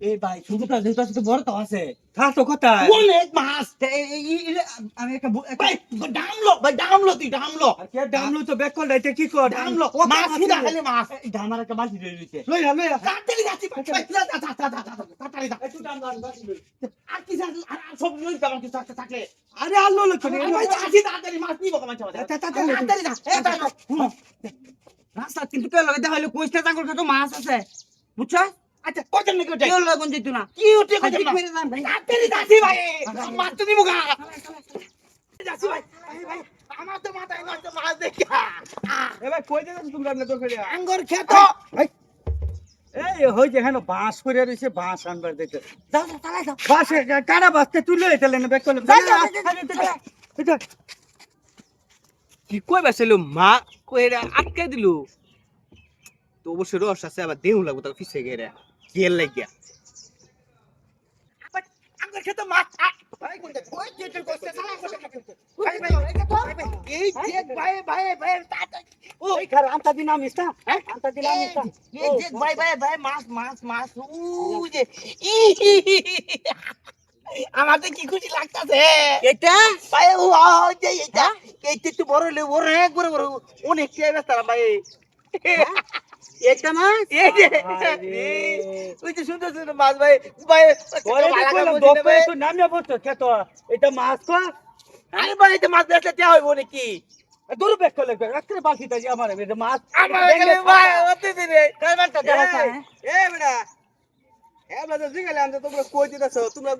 এ ভাই ছোটটা যেটা ছোট বড় তো আছে থা তো কোথায় অনেক মাছ আমি একটা ভাই ডামলো ভাই ডামলো তুই ডামলো কে ডামলু তো কি কর ডামলো মাছ মাছ একটা বালতি লই যা লই যা তাড়াতাড়ি যাচ্ছি ভাই তাড়াতাড়ি যা। একটু ডাম ডাম আর কি জানি, আর আর সব লই যাবেন কিছু একটা থাকলে আরে আল্লাহ লক্ষ্য ভাই যাচ্ছি তাড়াতাড়ি মাছ নিবো তাড়াতাড়ি যা এ রাস্তা কিন্তু পেল দেখা হইল কইস্টা চাকর খাতো মাছ আছে বুঝছ আচ্ছা কত নাকি ওটা কেউ লাগুন যেত না। কি উঠে কত ঠিক মেরে যান ভাই। তাড়াতাড়ি যাচ্ছি ভাই। মাছ তো গা যাচ্ছি ভাই ভাই, ভাই। আমার তো মাথায় নষ্ট মাছ দেখি এ ভাই কই দেন তোমরা না তো করে আঙ্গুর খেত। এই হই যে হেন বাঁশ করে বাঁশ আনবার দেখতে যাও যাও যাও। ব্যাক কি কই বাসিল মা? কইরা আটকে দিল। তো অবশ্যই রস আছে আবার দেউ লাগবো তাকে ফিসে গেরে গেল লাগিয়া? আমি তা হ্যাঁ? আনতা দিন আমি তা। এই দেখ ভাই ভাই ভাই মাছ মাছ মাছ উ যে ই আমার তো কি খুশি লাগতাছে। এটা ভাই ও ও, যে এটা একটু বড় হলে ওর এক বড় বড় অনেক ভাই। এটা মাছ এই ওই যে সুন্দর সুন্দর মাছ ভাই ভাই। তো নামিয়া খেত এটা মাছ তো? আরে ভাই এটা মাছ দেওয়া হইব নাকি? রাত্রে যে আমার এটা মাছ আমার এখানে ভাই অতে দিনে কারবারটা দেখা যায় এ বেটা। এ বেটা জিগালে আমি তোমরা কই দিতেছ? তোমরা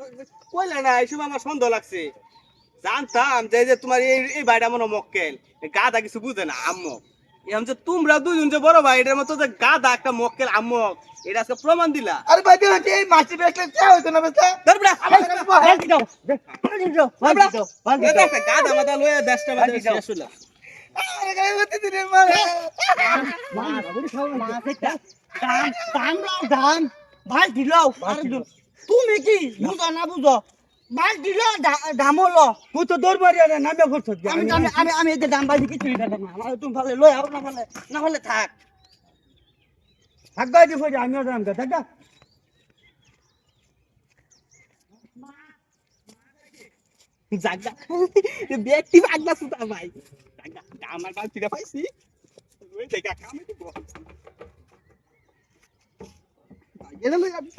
কইলে না এই সময় আমার সন্দেহ লাগছে। জানতাম যে তোমার এই এই ভাইটা মনে মক্কেল। গাদা কিছু বুঝে না আম্মু। এখন যে তোমরা দুজন যে বড় ভাই এটার মতো যে গাদা একটা মক্কেল আম্মক এটা আজকে প্রমাণ দিলা আরে ভাই দেখো এই মাছ বেচলে দেওয়া হইতো না বেচলে ধর আমার এখানে ভাই বালতি দাও বালতি দাও বালতি দাও এটা গাদা মাদা লয়ে দেশটা মাদা শেষ দিনে মারে তুমি কি বুঝো না বুঝো বালতি লাও দাম লো তুই তো দৌড় মারি আরে নামিয়া বলছো আমি আমি আমি এতে দাম বালতি কিছু দিতে না। আমার তুমি ভালো লই আও না ভালো না হলে থাক। থাকবা দি ফজে আমিও দাম দা। থাকা জাগা ব্যক্তি আগলা সুতা ভাই। আমার বালতিটা পাইছি। ওই জায়গা কামে দিব। এনে লই যাবি।